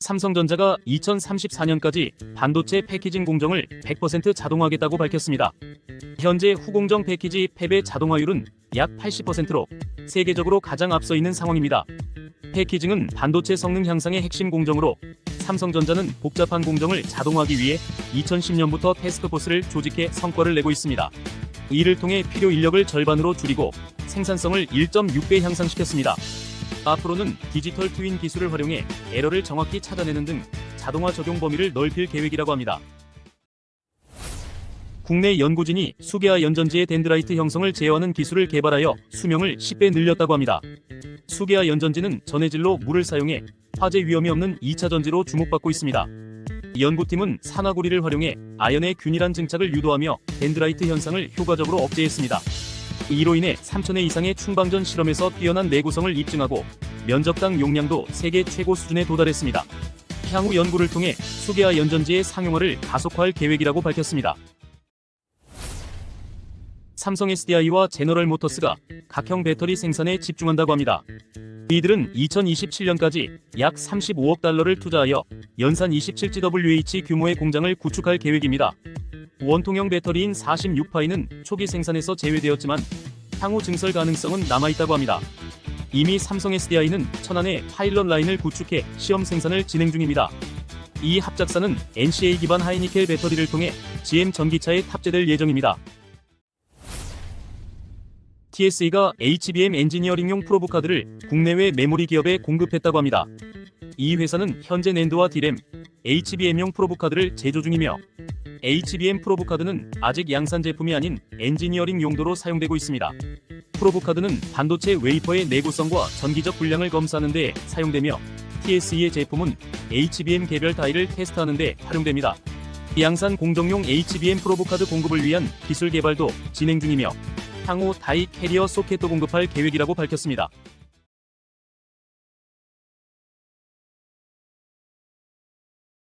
삼성전자가 2034년까지 반도체 패키징 공정을 100% 자동화하겠다고 밝혔습니다. 현재 후공정 패키지 팹의 자동화율은 약 80%로 세계적으로 가장 앞서 있는 상황입니다. 패키징은 반도체 성능 향상의 핵심 공정으로 삼성전자는 복잡한 공정을 자동화하기 위해 2010년부터 테스크포스를 조직해 성과를 내고 있습니다. 이를 통해 필요 인력을 절반으로 줄이고 생산성을 1.6배 향상시켰습니다. 앞으로는 디지털 트윈 기술을 활용해 에러를 정확히 찾아내는 등 자동화 적용 범위를 넓힐 계획이라고 합니다. 국내 연구진이 수계화 연전지의 덴드라이트 형성을 제어하는 기술을 개발하여 수명을 10배 늘렸다고 합니다. 수계화 연전지는 전해질로 물을 사용해 화재 위험이 없는 2차 전지로 주목받고 있습니다. 연구팀은 산화구리를 활용해 아연의 균일한 증착을 유도하며 덴드라이트 현상을 효과적으로 억제했습니다. 이로 인해 3,000회 이상의 충방전 실험에서 뛰어난 내구성을 입증하고 면적당 용량도 세계 최고 수준에 도달했습니다. 향후 연구를 통해 수계화 연전지의 상용화를 가속화할 계획이라고 밝혔습니다. 삼성 SDI와 제너럴 모터스가 각형 배터리 생산에 집중한다고 합니다. 이들은 2027년까지 약 35억 달러를 투자하여 연산 27GWh 규모의 공장을 구축할 계획입니다. 원통형 배터리인 46파이는 초기 생산에서 제외되었지만 향후 증설 가능성은 남아있다고 합니다. 이미 삼성 SDI는 천안에 파일럿 라인을 구축해 시험 생산을 진행 중입니다. 이 합작사는 NCA 기반 하이니켈 배터리를 통해 GM 전기차에 탑재될 예정입니다. TSE가 HBM 엔지니어링용 프로브 카드를 국내외 메모리 기업에 공급했다고 합니다. 이 회사는 현재 낸드와 디램, HBM용 프로브 카드를 제조 중이며 HBM 프로브 카드는 아직 양산 제품이 아닌 엔지니어링 용도로 사용되고 있습니다. 프로브 카드는 반도체 웨이퍼의 내구성과 전기적 분량을 검사하는 데 사용되며 TSE의 제품은 HBM 개별 다이를 테스트하는 데 활용됩니다. 양산 공정용 HBM 프로브 카드 공급을 위한 기술 개발도 진행 중이며 향후 다이 캐리어 소켓도 공급할 계획이라고 밝혔습니다.